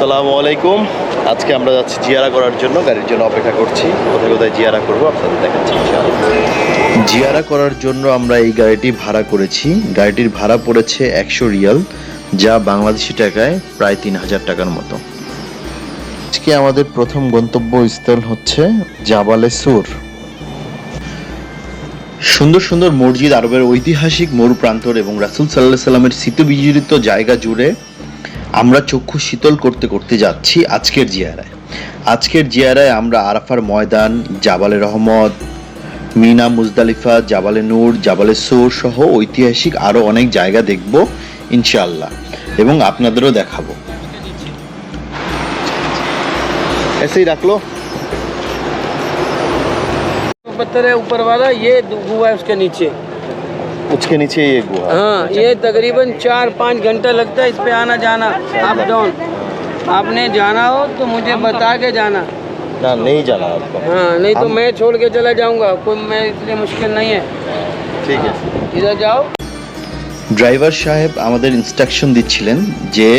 আসসালামু আলাইকুম। আজকে আমরা যাচ্ছি জিয়ারা করার জন্য, গাড়ির জন্য অপেক্ষা করছি। কোথায় কোথায় জিয়ারা করব আপনাদের দেখাচ্ছি জিয়ারা করার জন্য আমরা এই গাড়িটি ভাড়া করেছি। গাড়িটির ভাড়া পড়েছে একশো রিয়াল, যা বাংলাদেশি টাকায় প্রায় তিন হাজার টাকার মতো। আজকে আমাদের প্রথম গন্তব্যস্থল হচ্ছে জাবালে সুর। সুন্দর সুন্দর মসজিদ, আরবের ঐতিহাসিক মরু প্রান্তর এবং রাসুল সাল্লাহ সাল্লামের স্মৃতিবিজড়িত জায়গা জুড়ে আমরা চক্ষু শীতল করতে করতে যাচ্ছি আজকের জিয়ারায় আজকের জিয়ারায় আমরা আরাফার ময়দান জাবালে রহমত মিনা মুজদালিফা জাবালে নূর জাবালে সোর সহ ঐতিহাসিক আরও অনেক জায়গা দেখব ইনশাআল্লাহ এবং আপনাদেরও দেখাবো এসেই রাখলো पत्थर है ऊपर वाला ये गुआ है उसके नीचे उसके नीचे ये गुहा हाँ ये तकरीबन चार पाँच घंटा लगता है इस पे आना जाना अप डाउन आपने जाना हो तो मुझे बता के जाना ना नहीं जाना आपको हाँ नहीं तो हम- मैं छोड़ के चला जाऊंगा कोई मैं इसलिए मुश्किल नहीं है ঠিক আছে इधर जाओ ড্রাইভার সাহেব আমাদের ইনস্ট্রাকশন দিচ্ছিলেন যে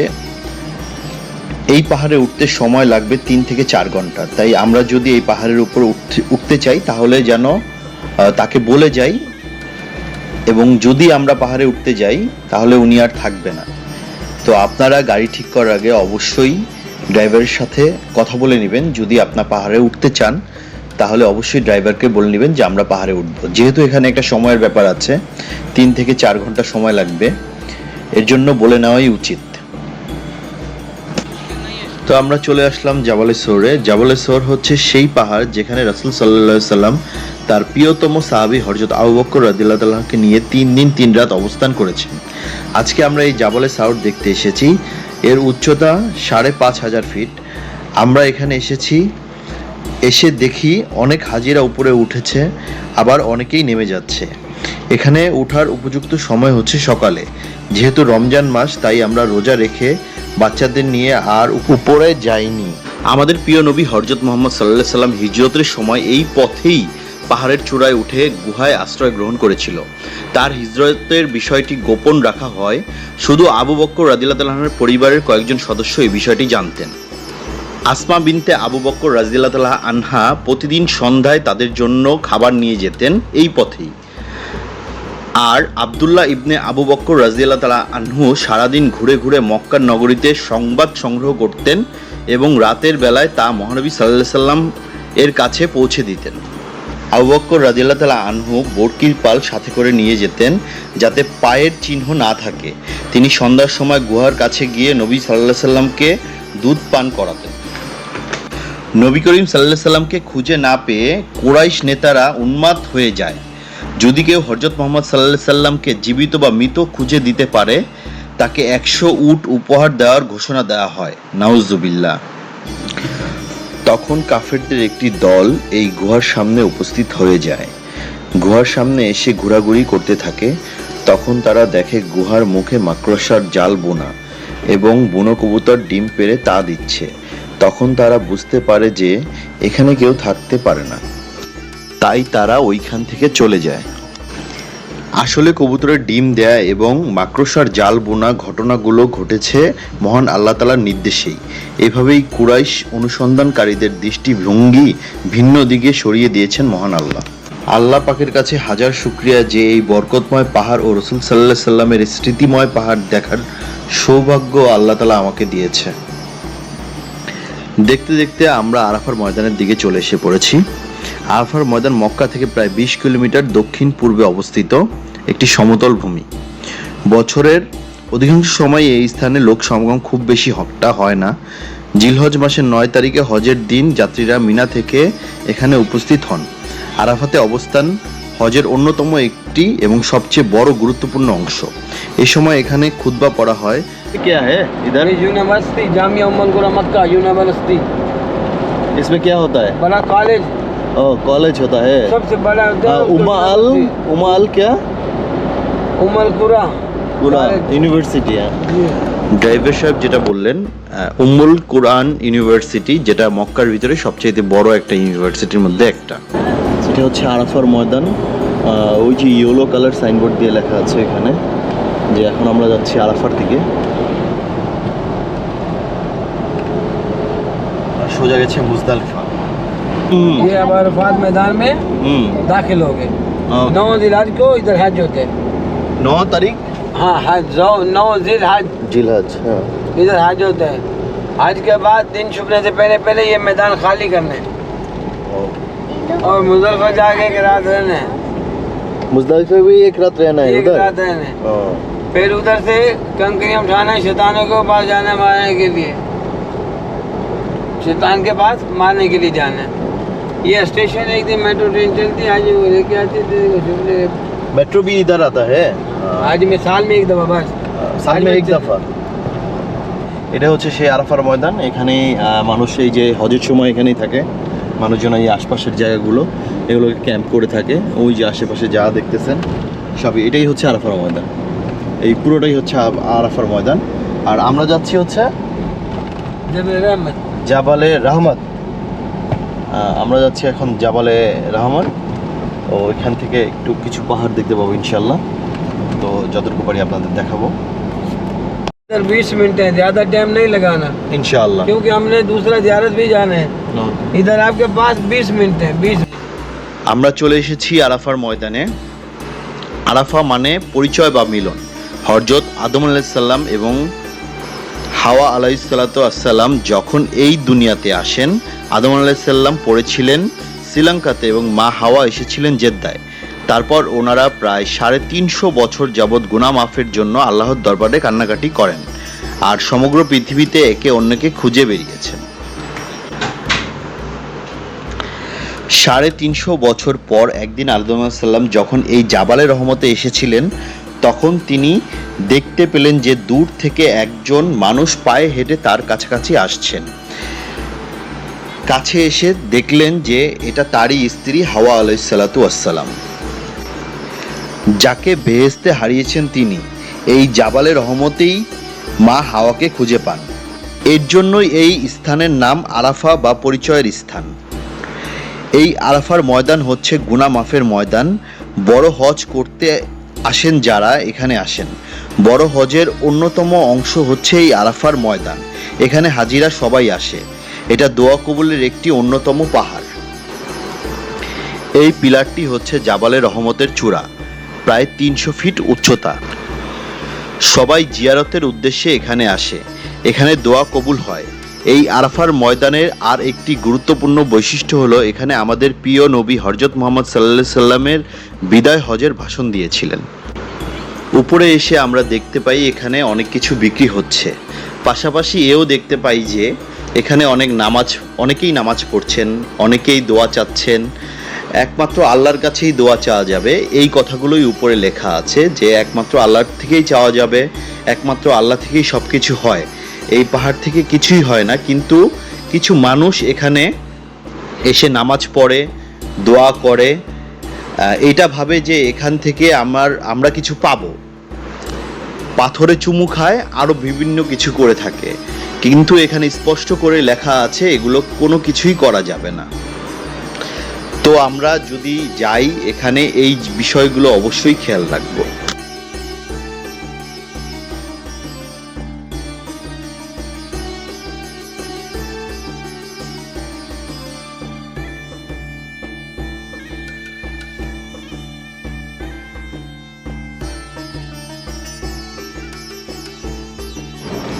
এই পাহাড়ে উঠতে সময় লাগবে তিন থেকে চার ঘন্টা তাই আমরা যদি এই পাহাড়ের উপর উঠতে- উঠতে চাই তাহলে যেন আহ, তাকে বলে যাই এবং যদি আমরা পাহাড়ে উঠতে যাই, তাহলে উনি আর থাকবে না। তো আপনারা গাড়ি ঠিক করার আগে অবশ্যই ড্রাইভারের সাথে কথা বলে নেবেন। যদি আপনার পাহাড়ে উঠতে চান, তাহলে অবশ্যই ড্রাইভারকে বলে নেবেন যে আমরা পাহাড়ে উঠবো। যেহেতু এখানে একটা সময়ের ব্যাপার আছে, তিন থেকে চার ঘণ্টা সময় লাগবে। এর জন্য বলে নেওয়াই উচিত। তো আমরা চলে আসলাম জাবালে জাবালেশ্বর হচ্ছে সেই পাহাড় যেখানে রাসুল সাল্লাহ সাল্লাম তার প্রিয়তম সাহাবি হরজত আবু বকর রাদিল্লাহ তাল্লাহকে নিয়ে তিন দিন তিন রাত অবস্থান করেছেন। আজকে আমরা এই জাবালে সাউর দেখতে এসেছি। এর উচ্চতা সাড়ে পাঁচ হাজার ফিট। আমরা এখানে এসেছি। এসে দেখি অনেক হাজিরা উপরে উঠেছে, আবার অনেকেই নেমে যাচ্ছে। এখানে ওঠার উপযুক্ত সময় হচ্ছে সকালে। যেহেতু রমজান মাস, তাই আমরা রোজা রেখে বাচ্চাদের নিয়ে আর উপরে যাইনি। আমাদের প্রিয় নবী হরজত মোহাম্মদ সাল্লাহ সাল্লাম হিজরতের সময় এই পথেই পাহাড়ের চূড়ায় উঠে গুহায় আশ্রয় গ্রহণ করেছিল। তার হিজরতের বিষয়টি গোপন রাখা হয়। শুধু আবু বক্কর রাদিল্লাহ তাল্লাহর পরিবারের কয়েকজন সদস্য এই বিষয়টি জানতেন। আসমা বিনতে আবু বক্কর রাজিয়াল্লাহ তাআলা আনহা প্রতিদিন সন্ধ্যায় তাদের জন্য খাবার নিয়ে যেতেন এই পথেই। আর আবদুল্লাহ ইবনে আবু বক্কর রাজিয়াল্লাহ তালা আনহু সারাদিন ঘুরে ঘুরে মক্কার নগরীতে সংবাদ সংগ্রহ করতেন এবং রাতের বেলায় তা মহানবী সাল্লাহ সাল্লাম এর কাছে পৌঁছে দিতেন। আবু বক্কর তালা আনহু বরকির পাল সাথে করে নিয়ে যেতেন যাতে পায়ের চিহ্ন না থাকে। তিনি সন্ধ্যার সময় গুহার কাছে গিয়ে নবী সাল্লাহ সাল্লামকে দুধ পান করাতেন। নবী করিম সাল্লাহ সাল্লামকে খুঁজে না পেয়ে কোরাইশ নেতারা উন্মাদ হয়ে যায়। যদি কেউ হজরত মোহাম্মদ সাল্লাহ সাল্লামকে জীবিত বা মৃত খুঁজে দিতে পারে, তাকে একশো উট উপহার দেওয়ার ঘোষণা দেওয়া হয়। নাউজুবিল্লাহ। তখন কাফেরদের একটি দল এই গুহার সামনে উপস্থিত হয়ে যায়। গুহার সামনে এসে ঘোরাঘুরি করতে থাকে। তখন তারা দেখে গুহার মুখে মাকড়সার জাল বোনা এবং বুনো কবুতর ডিম পেড়ে তা দিচ্ছে। তখন তারা বুঝতে পারে যে এখানে কেউ থাকতে পারে না। তাই তারা ওইখান থেকে চলে যায়। আসলে কবুতরের ডিম দেয়া এবং মাকড়সার জাল বোনা ঘটনাগুলো ঘটেছে মহান আল্লাহ তালার নির্দেশেই। এভাবেই কুরাইশ অনুসন্ধানকারীদের দৃষ্টিভঙ্গি ভিন্ন দিকে সরিয়ে দিয়েছেন মহান আল্লাহ। আল্লাহ পাকের কাছে হাজার শুক্রিয়া যে এই বরকতময় পাহাড় ও রসুল সাল্লাহ সাল্লামের স্মৃতিময় পাহাড় দেখার সৌভাগ্য আল্লাহ তালা আমাকে দিয়েছে। দেখতে দেখতে আমরা আরাফার ময়দানের দিকে চলে এসে পড়েছি। আরাফার ময়দান মক্কা থেকে প্রায় বিশ কিলোমিটার দক্ষিণ পূর্বে অবস্থিত। একটি সমতল ভূমি বছরের অধিকাংশ সময় এই স্থানে লোক সমাগম খুব বেশি হট্টা হয় না জিলহজ মাসের নয় তারিখে হজের দিন যাত্রীরা মিনা থেকে এখানে উপস্থিত হন আরাফাতে অবস্থান হজের অন্যতম একটি এবং সবচেয়ে বড় গুরুত্বপূর্ণ অংশ এই সময় এখানে খুতবা পড়া হয় क्या है इधर ये यूनिवर्सिटी जामिया उम्मल गुरा मक्का यूनिवर्सिटी इसमें क्या होता है बड़ा कॉलेज ओह कॉलेज होता है सबसे बड़ा उमा अल उमा अल क्या उमल कुरा পুরা ইউনিভার্সিটি ড্রাইভার সাহেব যেটা বললেন আহ, উম্মুল কোরআন ইউনিভার্সিটি যেটা মক্কার ভিতরে সবচেয়ে বড় একটা ইউনিভার্সিটির মধ্যে একটা সেটা হচ্ছে আরাফার ময়দান আহ, ওই যে ইয়েলো কালার সাইনবোর্ড দিয়ে লেখা আছে এখানে যে এখন আমরা যাচ্ছি আরাফার দিকে সোজা গেছে মুজদালিফা হুম ये अब अरफात मैदान में হুম दाखिल हो गए ও, नौ जिलाज को इधर हज होते हैं نو تاریخ؟ ہاں حج نو ذیل حج ذیل حج ہاں۔ ادھر حج ہوتا ہے۔ حج کے بعد دن چھپنے سے پہلے پہلے یہ میدان خالی کرنے اور مزدلفہ جا کے ایک رات رہنا ہے۔ مزدلفہ بھی ایک رات رہنا ہے ایک رات رہنا ہے۔ پھر ادھر سے کنکری اٹھانا ہے شیطانوں کے پاس جانا ہے مارنے کے لیے۔ شیطان کے پاس مارنے کے لیے جانا ہے۔ یہ اسٹیشن ایک دن میٹرو ٹرین چلتی ہے آج وہ لے کے آتی تھی मेट्रो भी इधर आता है आज में साल में एक दफा बस সাল মে এক দফা এটা হচ্ছে সেই আরাফার ময়দান এখানে মানুষ এই যে হজের সময় এখানেই থাকে মানুষজন এই আশপাশের জায়গাগুলো এগুলোকে ক্যাম্প করে থাকে ওই যে আশেপাশে যা দেখতেছেন সবই এটাই হচ্ছে আরাফার ময়দান এই পুরোটাই হচ্ছে আ- আরাফার ময়দান আর আমরা যাচ্ছি হচ্ছে जब रहमत জাবালে রহমত আহ, আমরা যাচ্ছি এখন জাবালে রহমান তো এখান থেকে একটু কিছু পাহাড় দেখতে পাবো ইনশাল্লাহ তো যতটুকু পারি আপনাদের দেখাবো इधर बीस मिनट है ज़्यादा टाइम नहीं लगाना ইনশাআল্লাহ क्योंकि हमने दूसरा जियारत भी जाना है इधर आपके पास बीस मिनट है बीस আমরা চলে এসেছি আরাফার ময়দানে আরাফা মানে পরিচয় বা মিলন হরজত আদম আলাইসাল্লাম এবং হাওয়া আলাইসাল্লাতু আসসালাম যখন এই দুনিয়াতে আসেন আদম আলাইসাল্লাম পড়েছিলেন শ্রীলঙ্কাতে এবং মা হাওয়া এসেছিলেন জেদ্দায়। তারপর ওনারা প্রায় সাড়ে তিনশো বছর যাবৎ গুনা মাফের জন্য আল্লাহর দরবারে কান্নাকাটি করেন আর সমগ্র পৃথিবীতে একে অন্যকে খুঁজে বেরিয়েছেন। সাড়ে তিনশো বছর পর একদিন আদম সাল্লাম যখন এই জাবালে রহমতে এসেছিলেন, তখন তিনি দেখতে পেলেন যে দূর থেকে একজন মানুষ পায়ে হেঁটে তার কাছাকাছি আসছেন। কাছে এসে দেখলেন যে এটা তারই স্ত্রী হাওয়া আলাইসাল্লাতু আসসালাম যাকে বেহেস্তে হারিয়েছেন তিনি, এই জাবালের রহমতেই মা হাওয়াকে খুঁজে পান। এর জন্যই এই স্থানের নাম আরাফা বা পরিচয়ের স্থান। এই আরাফার ময়দান হচ্ছে গুনা মাফের ময়দান। বড় হজ করতে আসেন যারা এখানে আসেন। বড় হজের অন্যতম অংশ হচ্ছে এই আরাফার ময়দান। এখানে হাজিরা সবাই আসে। এটা দোয়া কবুলের একটি অন্যতম পাহাড়। এই পিলারটি হচ্ছে জাবালে রহমতের চূড়া, প্রায় তিনশো ফিট উচ্চতা। সবাই জিয়ারতের উদ্দেশ্যে এখানে আসে। এখানে দোয়া কবুল হয়। এই আরাফার ময়দানের আর একটি গুরুত্বপূর্ণ বৈশিষ্ট্য হলো, এখানে আমাদের প্রিয় নবী হরজত মোহাম্মদ সাল্লাহ সাল্লামের বিদায় হজের ভাষণ দিয়েছিলেন। উপরে এসে আমরা দেখতে পাই এখানে অনেক কিছু বিক্রি হচ্ছে। পাশাপাশি এও দেখতে পাই যে এখানে অনেক নামাজ, অনেকেই নামাজ পড়ছেন, অনেকেই দোয়া চাচ্ছেন। একমাত্র আল্লাহর কাছেই দোয়া চাওয়া যাবে। এই কথাগুলোই উপরে লেখা আছে যে একমাত্র আল্লাহর থেকেই চাওয়া যাবে, একমাত্র আল্লাহ থেকেই সব কিছু হয়। এই পাহাড় থেকে কিছুই হয় না, কিন্তু কিছু মানুষ এখানে এসে নামাজ পড়ে, দোয়া করে। এটা ভাবে যে এখান থেকে আমার, আমরা কিছু পাবো। পাথরে চুমু খায় আরও বিভিন্ন কিছু করে থাকে। কিন্তু এখানে স্পষ্ট করে লেখা আছে, এগুলো কোনো কিছুই করা যাবে না। তো আমরা যদি যাই, এখানে এই বিষয়গুলো অবশ্যই খেয়াল রাখব।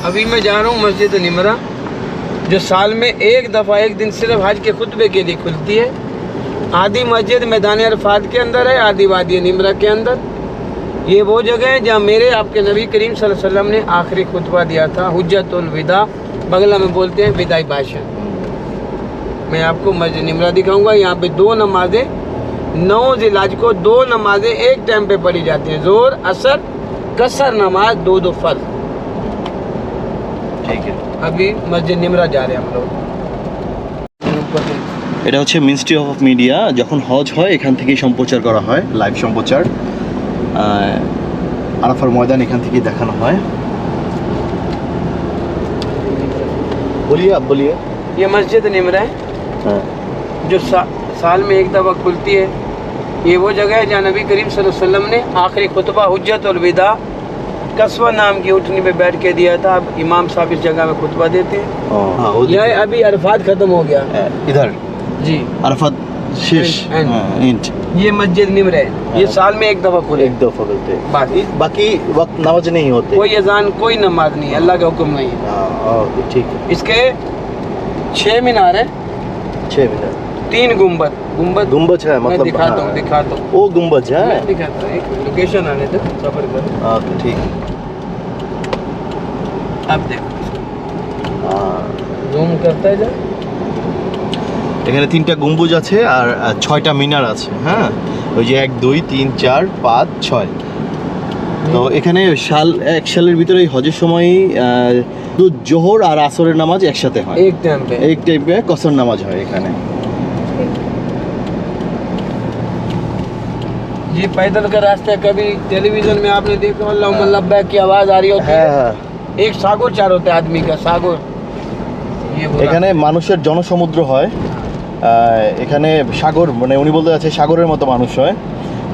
ابھی میں جا رہا ہوں مسجد نمرہ، جو سال میں ایک دفعہ، ایک دن صرف حج کے خطبے کے لیے کھلتی ہے۔ آدھی مسجد میدان عرفات کے اندر ہے، آدھی وادی نمرہ کے اندر۔ یہ وہ جگہ ہے جہاں میرے، آپ کے نبی کریم صلی اللہ علیہ وسلم نے آخری خطبہ دیا تھا حجت الوداع۔ بغلہ میں بولتے ہیں ودائی بادشاہ۔ میں آپ کو مسجد نمرہ دکھاؤں گا۔ یہاں پہ دو نمازیں، نو ذلاج کو دو نمازیں ایک ٹائم پہ پڑھی جاتی ہیں۔ زور اثر کثر نماز، دو دو فرض۔ ঠিক আছে अभी मस्जिद निमरा जा रहे हैं हम लोग এটা হচ্ছে মিনিস্ট্রি অফ মিডিয়া যখন হজ হয় এখান থেকেই সম্প্রচার করা হয় লাইভ সম্প্রচার আহ, আরাফার ময়দান এখান থেকেই দেখানো হয় বলিয়ে আপ বলিয়ে ये मस्जिद निमरा है হ্যাঁ जो सा, साल में एक दफ़ा खुलती है ये वो जगह है जहाँ नबी करीम सल्लल्लाहु अलैहि वसल्लम ने आखिरी खुतबा हुज्जत और विदा کسوہ نام کی اٹھنی پہ بیٹھ کے دیا تھا۔ اب امام صاحب اس جگہ میں خطبہ دیتے ہیں۔ ہاں، ہاں، یہ ابھی عرفات ختم ہو گیا۔ ادھر۔ جی۔ عرفات شش ہاں۔ انٹ یہ مسجد نمر ہے۔ یہ سال میں ایک دفعہ کھلے۔ ایک دفعہ کھلتے۔ باقی وقت نماز نہیں ہوتے۔ کوئی اذان کوئی نماز نہیں۔ ہے اللہ کا حکم نہیں ہے۔ ٹھیک اس کے چھ مینار ہے چھ مینار۔ हाँ, ओके ठीक है इसके छह मीनार है छः मिनट तीन गुम्बद गुम्बद गुम्बज है मैं मतलब दिखाता हूँ हाँ, दिखाता हूँ वो गुम्बज है मैं दिखाता हूँ एक लोकेशन आने तक सफर कर ओके ठीक है अब देखो हाँ। जूम करता है जा এখানে তিনটা গম্বুজ আছে আর আর ছয়টা মিনার আছে হ্যাঁ ওই যে এক দুই তিন চার পাঁচ ছয় তো এখানে শাল এক সালের ভিতরে এই হজের সময়ই আহ, তো জোহর আর আসরের নামাজ একসাথে হয় एक टाइम पे এক টাইপে কসর নামাজ হয় এখানে ये पैदल का रास्ता है कभी टेलीविजन में आपने देखा अल्लाह लब्बैक की आवाज आ रही होती হ্যাঁ है হ্যাঁ एक सागोर चार होता है आदमी का सागोर ये बोला এখানে মানুষের জনসমুদ্র হয় আহ, এখানে সাগর মানে উনি বলতে যাচ্ছে সাগরের মতো মানুষ হয়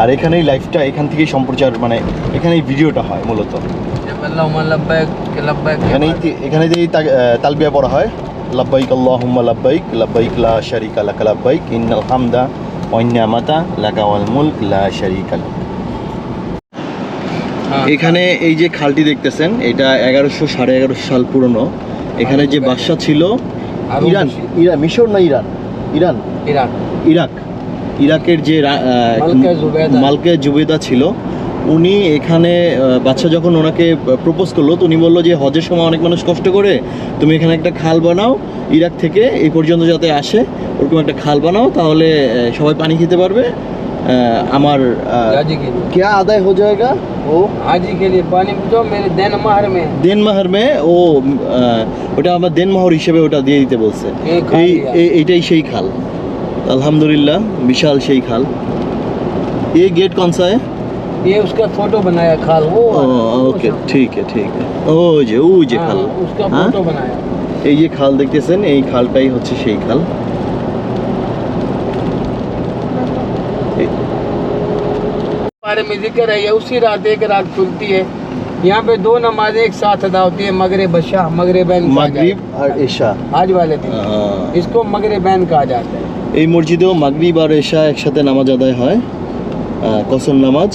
আর এখানেই লাইফটা এখান থেকেই সম্প্রচার মানে এখানেই ভিডিওটা হয় মূলত जब अल्लाह लब्बैक के लब्बैक के এখানেই बाद- তি- এখানে যেই তা- আহ, তালবিয়া পড়া হয় লাব্বাইক আল্লাহুম্মা লাব্বাইক লাব্বাইক লা শারিকা লাকা লাব্বাইক ইন্নাল হামদা এখানে এই যে খালটি দেখতেছেন এটা এগারোশো সাড়ে এগারোশো সাল পুরনো। এখানে যে বাদশাহ ছিল ইরান ইরান মিশর না ইরান? ইরান। Iraq Iraq. ইরাকের যে মালকে জুবেদা ছিল উনি এখানে আহ, বাচ্চা যখন ওনাকে প্রপোজ করলো তো উনি বললো যে হজের সময় অনেক মানুষ কষ্ট করে তুমি এখানে একটা খাল বানাও ইরাক থেকে এই পর্যন্ত যাতে আসে ওরকম একটা খাল বানাও তাহলে আহ, সবাই পানি খেতে পারবে আহ, আমার हाजी के लिए কে আদায় হয়ে যায়গা ও हाजी के लिए पानी जो मेरे देन महर में দেনমাহার মে ও আহ, ওটা আমার দেনমাহর হিসেবে ওটা দিয়ে দিতে বলছে এই খাল এই দিয়া। এই- এইটাই সেই খাল আলহামদুলিল্লাহ বিশাল সেই খাল ये गेट कौन सा है یہ اس کا فوٹو بنایا کھال وہ اوکے ٹھیک ہے ٹھیک ہے۔ او جی، جی، ہاں، اس کا بارے میں ذکر ہے یہ اسی رات ایک رات کھلتی ہے۔ یہاں پہ دو نمازیں ایک ساتھ ادا ہوتی ہیں مغرب شاہ مغرب مغرب اور عشاء۔ آج والے دن۔ اس کو مغربین کہا جاتا ہے۔ یہ مسجد مغرب اور আর ایک ساتھ نماز ادا ہے কসম نماز۔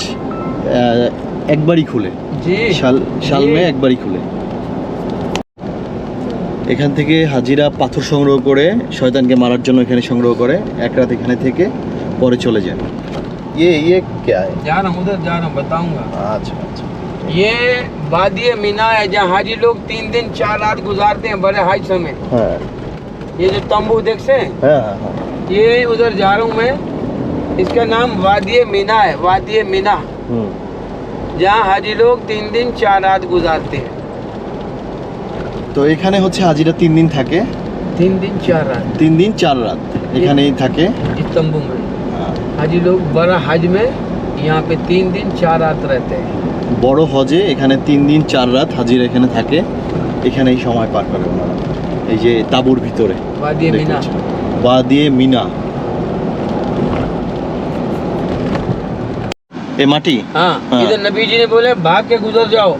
একবারই খুলে जी শাল শালমে जी। একবারই খুলে এখান থেকে হাজিরা পাথর সংগ্রহ করে শয়তানকে মারার জন্য এখানে সংগ্রহ করে এক রাত এখানে থেকে পরে চলে যায় ইয়ে ইয়ে কে আয় जा रहा हूँ उधर जा रहा हूँ बताऊंगा আচ্ছা আচ্ছা ये वादी मीना है जहाँ हाजी लोग तीन दिन चार रात गुजारते हैं बड़े हाज समय হ্যাঁ ये जो तंबू देखते हैं হ্যাঁ হ্যাঁ হ্যাঁ ये उधर जा रहा हूँ मैं इसका नाम वादी मीना है वादी मीना হুম जहाँ हाजी लोग तीन दिन चार रात गुजारते हैं তো এখানে হচ্ছে হাজিরা তিন দিন থাকে तीन दिन चार रात তিন দিন চার রাত এখানেই থাকে इस तंबू में আহ, हाजी लोग बड़ा हज में यहाँ पे तीन दिन चार रात रहते हैं বড় হজে এখানে তিন দিন চার রাত হাজিরা এখানে থাকে এখানেই সময় পার করে ওনারা এই যে তাঁবুর ভিতরে वादी मीना বা দিয়ে মিনা یہ مٹی ہاں،, ہاں ادھر نبی جی نے بولے بھاگ کے گزر جاؤ۔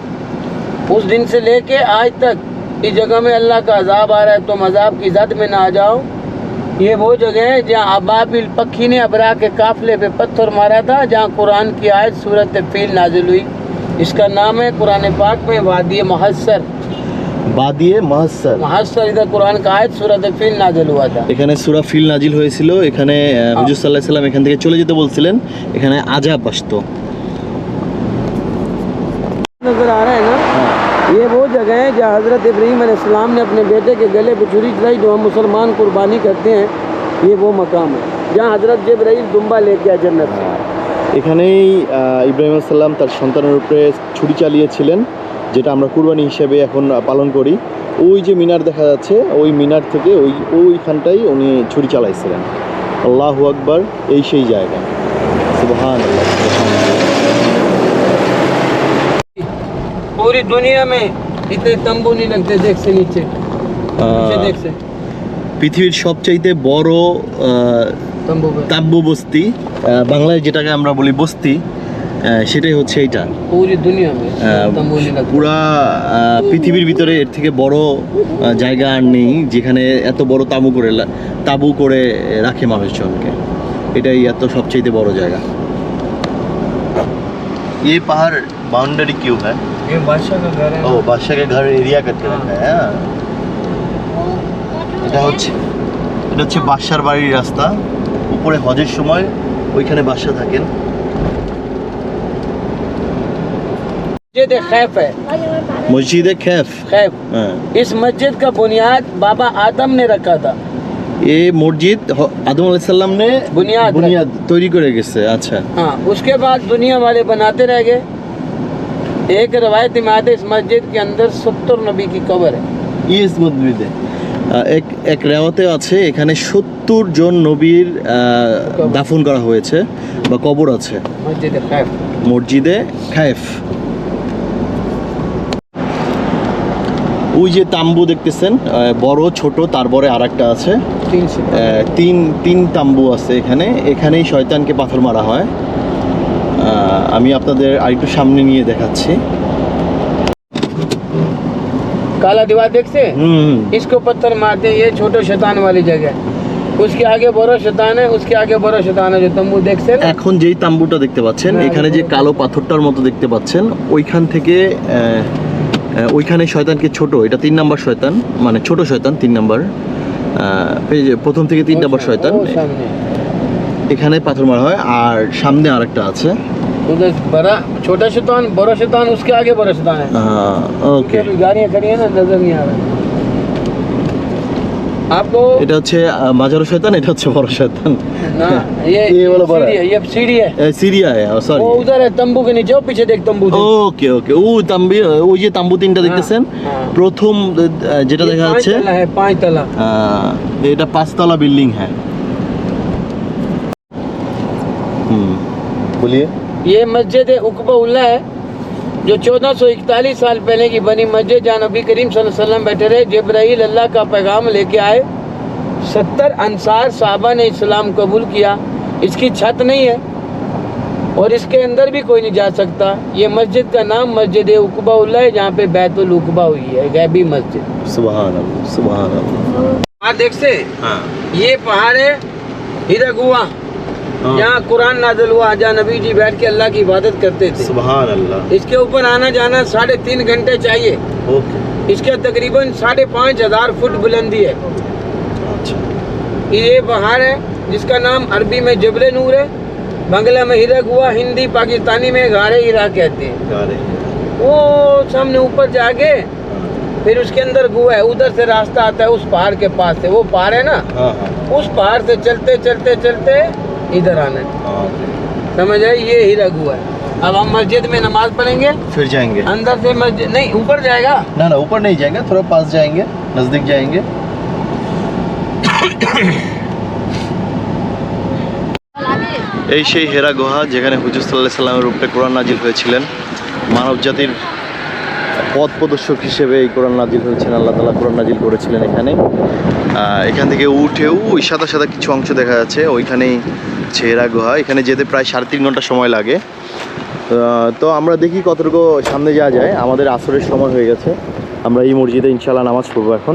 اس دن سے لے کے آج تک اس جگہ میں اللہ کا عذاب آ رہا ہے تم عذاب کی زد میں نہ آ جاؤ۔ یہ وہ جگہ ہے جہاں ابابل پکھی نے ابرا کے قافلے پہ پتھر مارا تھا جہاں قرآن کی آیت صورت فیل نازل ہوئی۔ اس کا نام ہے قرآن پاک میں وادی محسر দিয়ে মহাসার महसर इधर कुरान का आयत सूरत फील नाजिल हुआ था এখানে সুরা ফিল নাজিল হয়েছিল এখানে আহ, হুজুর সাল্লাহ সাল্লাম এখান থেকে চলে যেতে বলছিলেন এখানে আজাব আসতো नजर आ रहा है ना ये वो जगह है जहाँ हज़रत इब्राहीम अलैहिस्सलाम ने अपने बेटे के गले पे छुरी चलाई जो हम मुसलमान कुर्बानी करते हैं ये वो मकाम है जहाँ हज़रत जब्राइल दुम्बा ले गया जन्नत से এখানেই আহ, ইব্রাহিম সাল্লাম তার সন্তানের উপরে ছুরি চালিয়েছিলেন যেটা আমরা কুরবানি হিসেবে এখন আহ, পালন করি ওই যে মিনার দেখা যাচ্ছে ওই মিনার থেকে ওই ওইখানটাই উনি ছুরি চালাইছিলেন আল্লাহ আকবার এই সেই জায়গা সুবহান আল্লাহ पूरी दुनिया में इतने तंबू नहीं लगते देख से नीचे नीचे देख से পৃথিবীর সবচাইতে বড় আহ, तंबू पे তাব্য বস্তি আহ, বাংলায় যেটাকে আমরা বলি বস্তি আহ, সেটাই হচ্ছে এইটা पूरी दुनिया में আহ, तंबू नहीं लगता পুরা আহ, পৃথিবীর ভিতরে এর থেকে বড় আহ, জায়গা আর নেই যেখানে এত বড় তাঁবু করে লা- তাঁবু করে রাখে মানুষজনকে এটাই এত সবচেয়ে বড় জায়গা ये पहाड़ बाउंड्री क्यों है ये बादशाह का घर है ও বাদশাকে ঘর এরিয়া করতে রাখা হ্যাঁ এটা হচ্ছে এটা হচ্ছে বাদশার বাড়ির রাস্তা উপরে হজের সময় ওইখানে বাদশা থাকেন मस्जिद खैफ है মসজিদে খেফ खैफ হ্যাঁ इस मस्जिद का बुनियाद बाबा आदम ने रखा था এ মসজিদ হ- আদম আলাইহিস সাল্লাম নে বুনিয়াদ বুনিয়াদ তৈরি করে গেছে আচ্ছা हाँ उसके बाद दुनिया वाले बनाते रह गए एक रवायत में आते इस मस्जिद के अंदर सत्तर नबी की कब्र है ইয়েস মসজিদে আহ, এক এক রেওয়াতে আছে এখানে সত্তর জন নবীর আহ, দাফন করা হয়েছে বা কবর আছে मस्जिद खैफ মসজিদে খায়েফ ওই যে তাম্বু দেখতেছেন আহ, বড় ছোট তারপরে আর একটা আছে तीन सौ আহ, তিন তিন তাম্বু আছে এখানে এখানেই শয়তানকে পাথর মারা হয় আহ, আমি আপনাদের আরেকটু সামনে নিয়ে দেখাচ্ছি काला दीवार देखते हैं? হুম इसको पत्थर मारते हैं ये छोटे शैतान वाली जगह है उसके आगे बड़ो शैतान है उसके आगे बड़ो शैतान है जो तंबू देखते हैं ना এখন যেই তাম্বুটা দেখতে পাচ্ছেন হ্যাঁ, এখানে যে হ্যাঁ। কালো পাথরটার মতো দেখতে পাচ্ছেন ওইখান থেকে আহ, আহ, ওইখানে শয়তানকে ছোট এটা তিন নাম্বার শয়তান মানে ছোট শয়তান তিন নাম্বার আহ, এই যে প্রথম থেকে তিন वो নাম্বার सामने, শয়তান वो सामने এখানে পাথর মারা হয় আর সামনে আরেকটা আছে उधर बड़ा छोटा शैतान बड़ा शैतान उसके आगे बड़ा शैतान है ওকে अभी गाड़ियाँ खड़ी है ना नजर नहीं आ रहा आपको এটা হচ্ছে আহ, মাঝারো শয়তান এটা হচ্ছে বড় শয়তান ना ये ये वाला बड़ा सीढ़ी है ये सीढ़ी है এ, সিরিয়া সরি वो उधर है तंबू के नीचे वो पीछे देख तंबू देख। ওকে ওকে ও তাম্বি ওই যে তাম্বু তিনটা দেখতেছেন হ্যাঁ। প্রথম আহ, যেটা ये দেখা पाँच যাচ্ছে तला है पाँच तला আহ, এটা পাঁচতলা বিল্ডিং হ্যাঁ হুম বলিয়ে ये मस्जिद उकबा उल्ला है جو چودہ سو اکتالیس سال پہلے کی بنی مسجد جہاں نبی کریم صلی اللہ علیہ وسلم بیٹھے رہے جبرائیل اللہ کا پیغام لے کے آئے۔ ستر انصار صحابہ نے اسلام قبول کیا۔ اس کی چھت نہیں ہے اور اس کے اندر بھی کوئی نہیں جا سکتا۔ یہ مسجد کا نام مسجد اقبا اللہ ہے جہاں پہ بیت القبا ہوئی ہے غیبی مسجد۔ سبحان اللہ سبحان اللہ۔ دیکھتے ہاں۔ یہ پہاڑ ہے ادھر گوا۔ ہاں۔ یہاں قرآن نازل ہوا آجا نبی جی بیٹھ کے اللہ کی عبادت کرتے تھے۔ سبحان اللہ۔ اس کے اوپر آنا جانا ساڑھے تین گھنٹے چاہیے۔ اس کے تقریباً ساڑھے پانچ ہزار فٹ بلندی ہے۔ اچھا۔ یہ بہار ہے جس کا نام عربی میں جبل نور ہے بنگلہ میں ہرک ہوا ہندی پاکستانی میں گارے ہیرا کہتے ہیں۔ وہ سامنے اوپر جا کے ہاں۔ پھر اس کے اندر گوا ہے ادھر سے راستہ آتا ہے اس پہاڑ کے پاس سے۔ وہ پہاڑ ہے نا؟ ہاں، اس پہاڑ سے چلتے چلتے چلتے इधर आना है ओके समझ आए ये हीरा गुआ है अब हम मस्जिद में नमाज पढ़ेंगे फिर जाएंगे अंदर से मस्जिद नहीं ऊपर जाएगा ना ना ऊपर नहीं जाएंगे थोड़ा पास जाएंगे नजदीक जाएंगे এই সেই হেরা গুহা যেখানে হুজুর সাল্লাহ সাল্লামের উপরে কোরআন নাজিল হয়েছিলেন মানব জাতির পথ প্রদর্শক হিসেবে এই কোরআন নাজিল হয়েছেন আল্লাহ তালা কোরআন নাজিল করেছিলেন এখানে আহ, এখান থেকে উঠেও ওই সাদা সাদা কিছু অংশ দেখা যাচ্ছে ওইখানেই ছেরা গুহা এখানে যেতে প্রায় সাড়ে তিন ঘণ্টা সময় লাগে। তো আমরা দেখি কতটুকু সামনে যাওয়া যায়। আমাদের আসরের সময় হয়ে গেছে। আমরা এই মসজিদে ইনশাল্লাহ নামাজ পড়ব এখন।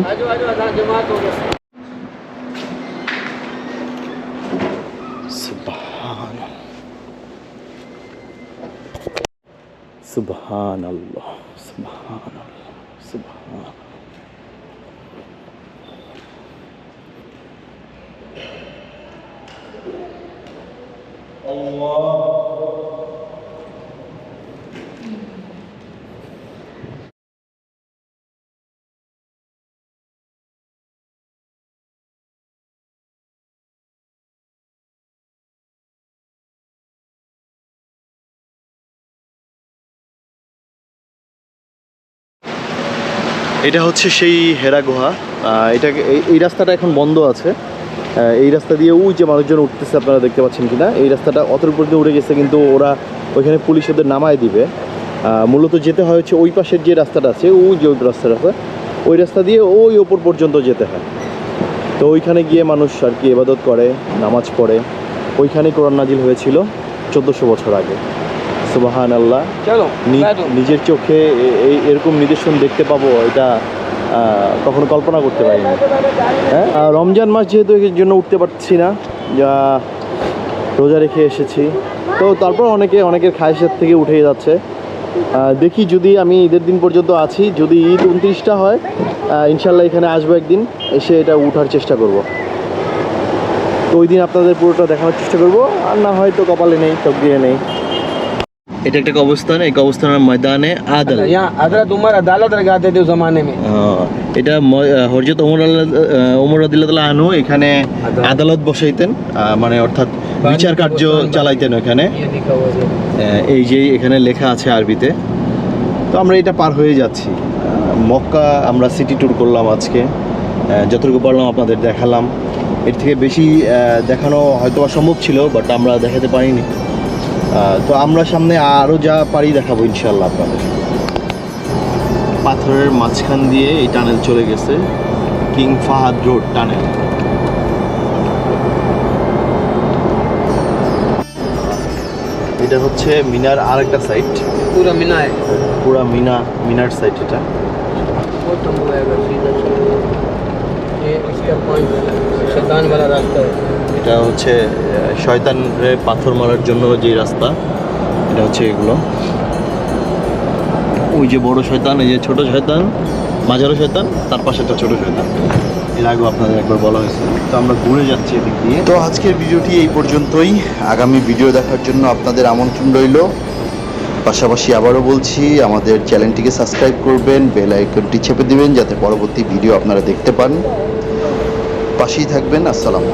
সুবহান আল্লাহ সুবহান আল্লাহ সুবহান এটা হচ্ছে সেই হেরা গুহা। এটাকে এই- রাস্তাটা এখন বন্ধ আছে। এই রাস্তা দিয়ে ওই যে মানুষজন উঠতেছে আপনারা দেখতে পাচ্ছেন কিনা এই রাস্তাটা অতর উপর দিয়ে উঠে গেছে কিন্তু ওরা ওইখানে পুলিশ ওদের নামায় দিবে। মূলত যেতে হয় হচ্ছে ওই পাশের যে রাস্তাটা আছে ওই যে ওই রাস্তাটা আছে ওই রাস্তা দিয়ে ওই ওপর পর্যন্ত যেতে হয়। তো ওইখানে গিয়ে মানুষ আর কি এবাদত করে নামাজ পড়ে। ওইখানে কোরআন নাজিল হয়েছিল চোদ্দোশো বছর আগে। সুবাহান আল্লাহ নিজের চোখে এরকম নিদর্শন দেখতে পাবো এটা কখনো কল্পনা করতে পারিনি। হ্যাঁ? রমজান মাস যেহেতু এর জন্য উঠতে পারছি না, যা রোজা রেখে এসেছি। তো তারপর অনেকে, অনেকের খায়েশের থেকে উঠে যাচ্ছে। দেখি যদি আমি ঈদের দিন পর্যন্ত আছি, যদি ঈদ উনত্রিশটা হয় ইনশাল্লাহ এখানে আসব একদিন, এসে এটা উঠার চেষ্টা করব। তো ওই দিন আপনাদের পুরোটা দেখানোর চেষ্টা করব, আর না হয়তো কপালে নেই তকদিরে নেই। এটা একটা কবরস্থান এই কবরস্থানের ময়দানে আদাল হযরত উমর আদালত লাগাতে थे জামানে মে। এটা হযরত ওমর ওমর রাদিয়াল্লাহু আনহু এখানে আদালত। বসাইতেন মানে অর্থাৎ বিচার কার্য চালাইতেন এখানে এই যে এখানে লেখা আছে আরবিতে। তো আমরা এটা পার হয়ে যাচ্ছি। মক্কা আমরা সিটি ট্যুর করলাম আজকে। যতটুকু পারলাম আপনাদের দেখালাম। এর থেকে বেশি দেখানো হয়তো সম্ভব ছিল বাট আমরা দেখাতে পারিনি। তো আমরা সামনে আরও যা পারি দেখাবো ইনশাল্লাহ আপনাদের। পাথরের মাঝখান দিয়ে এই টানেল চলে গেছে কিং ফাহাদ রোড টানেল। এটা হচ্ছে মিনার আর একটা সাইট। পুরা মিনায়? পুরা মিনা মিনার সাইট এটা। এটা হচ্ছে আহ, শয়তানরে পাথর মারার জন্য যে রাস্তা এটা হচ্ছে এগুলো। ওই যে বড় শয়তান এই যে ছোট শয়তান মাঝারো শয়তান তার পাশে একটা ছোট শয়তান। এর আগেও আপনাদের একবার বলা হয়েছে। তো আমরা ঘুরে যাচ্ছি এদিক দিয়ে। তো আজকের ভিডিওটি এই পর্যন্তই। আগামী ভিডিও দেখার জন্য আপনাদের আমন্ত্রণ রইল। পাশাপাশি আবারও বলছি আমাদের চ্যানেলটিকে সাবস্ক্রাইব করবেন বেল আইকনটি চেপে দিবেন যাতে পরবর্তী ভিডিও আপনারা দেখতে পান। পাশেই থাকবেন আসসালামু